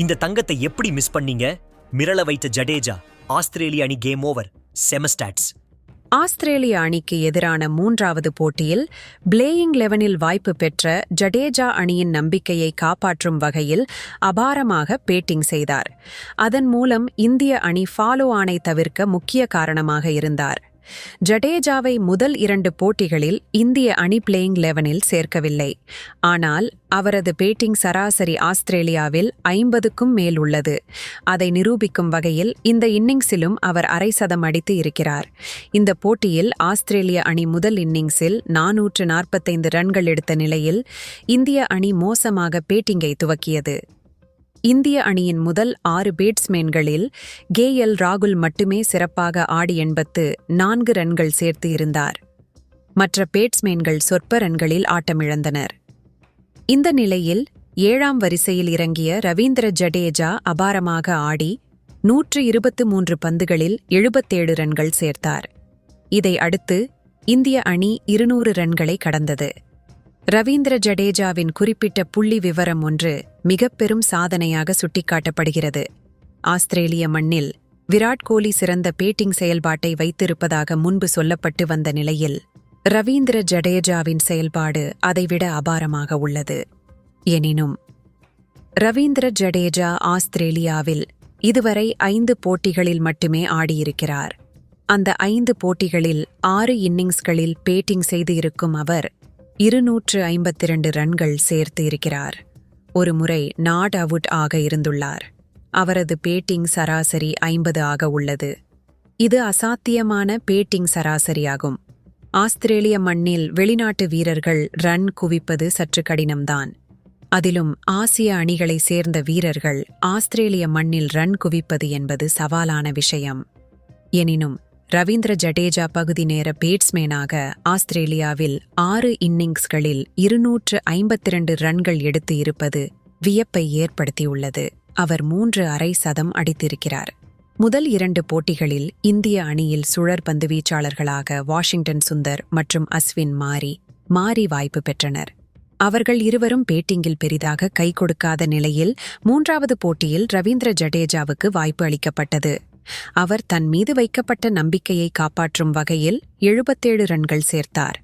இந்த தங்கத்தை எப்படி மிஸ் பண்ணீங்க? மிரள வைத்த ஜடேஜா ஆஸ்திரேலிய அணி கேம் ஓவர் செமஸ்டாட்ஸ் ஆஸ்திரேலிய அணிக்கு எதிரான மூன்றாவது போட்டியில் பிளேயிங் லெவனில் வாய்ப்பு பெற்ற ஜடேஜா அணியின் நம்பிக்கையை காப்பாற்றும் வகையில் அபாரமாக பேட்டிங் செய்தார். அதன் மூலம் இந்திய அணி ஃபாலோ ஆனை தவிர்க்க முக்கிய காரணமாக இருந்தார். ஜடேஜாவை முதல் இரண்டு போட்டிகளில் இந்திய அணி பிளேயிங் லெவனில் சேர்க்கவில்லை. ஆனால் அவரது பேட்டிங் சராசரி ஆஸ்திரேலியாவில் ஐம்பதுக்கும் மேல் உள்ளது. அதை நிரூபிக்கும் வகையில் இந்த இன்னிங்ஸிலும் அவர் அரை சதம் அடித்து இருக்கிறார். இந்த போட்டியில் ஆஸ்திரேலிய அணி முதல் இன்னிங்ஸில் நாநூற்று நாற்பத்தைந்து ரன்கள் எடுத்த நிலையில் இந்திய அணி மோசமாக பேட்டிங்கை துவக்கியது. இந்திய அணியின் முதல் ஆறு பேட்ஸ்மேன்களில் கே. எல். ராகுல் மட்டுமே சிறப்பாக ஆடி எண்பத்து நான்கு ரன்கள் சேர்த்து இருந்தார். மற்ற பேட்ஸ்மேன்கள் சொற்ப ரன்களில் ஆட்டமிழந்தனர். இந்த நிலையில் ஏழாம் வரிசையில் இறங்கிய ரவீந்திர ஜடேஜா அபாரமாக ஆடி நூற்று இருபத்து மூன்று பந்துகளில் எழுபத்தேழு ரன்கள் சேர்த்தார். இதை அடுத்து இந்திய அணி இருநூறு ரன்களை கடந்தது. ரவீந்திர ஜடேஜாவின் குறிப்பிட்ட புள்ளி விவரம் ஒன்று மிகப்பெரும் சாதனையாக சுட்டிக்காட்டப்படுகிறது. ஆஸ்திரேலிய மண்ணில் விராட் கோலி சிறந்த பேட்டிங் செயல்பாட்டை வைத்திருப்பதாக முன்பு சொல்லப்பட்டு வந்த நிலையில் ரவீந்திர ஜடேஜாவின் செயல்பாடு அதைவிட அபாரமாக உள்ளது. எனினும் ரவீந்திர ஜடேஜா ஆஸ்திரேலியாவில் இதுவரை ஐந்து போட்டிகளில் மட்டுமே ஆடியிருக்கிறார். அந்த ஐந்து போட்டிகளில் ஆறு இன்னிங்ஸ்களில் பேட்டிங் செய்து இருக்கும் அவர் இருநூற்று ஐம்பத்திரண்டு ரன்கள் சேர்த்து இருக்கிறார். ஒரு முறை நாட் அவுட் ஆக இருந்துள்ளார். அவரது பேட்டிங் சராசரி ஐம்பது ஆக உள்ளது. இது அசாத்தியமான பேட்டிங் சராசரியாகும். ஆஸ்திரேலிய மண்ணில் வெளிநாட்டு வீரர்கள் ரன் குவிப்பது சற்று கடினம்தான். அதிலும் ஆசிய அணிகளைச் சேர்ந்த வீரர்கள் ஆஸ்திரேலிய மண்ணில் ரன் குவிப்பது என்பது சவாலான விஷயம். எனினும் ரவீந்திர ஜடேஜா பகுதி நேர பேட்ஸ்மேனாக ஆஸ்திரேலியாவில் ஆறு இன்னிங்ஸ்களில் இருநூற்று ஐம்பத்திரண்டு ரன்கள் எடுத்து இருப்பது வியப்பை ஏற்படுத்தியுள்ளது. அவர் மூன்று அரை சதம் அடித்திருக்கிறார். முதல் இரண்டு போட்டிகளில் இந்திய அணியில் சுழற் பந்து வீச்சாளர்களாக வாஷிங்டன் சுந்தர் மற்றும் அஸ்வின் மாரி மாறி வாய்ப்பு பெற்றனர். அவர்கள் இருவரும் பேட்டிங்கில் பெரிதாக கை கொடுக்காத நிலையில் மூன்றாவது போட்டியில் ரவீந்திர ஜடேஜாவுக்கு வாய்ப்பு அளிக்கப்பட்டது. அவர் தன் மீது வைக்கப்பட்ட நம்பிக்கையை காப்பாற்றும் வகையில் எழுபத்தேழு ரன்கள் சேர்த்தார்.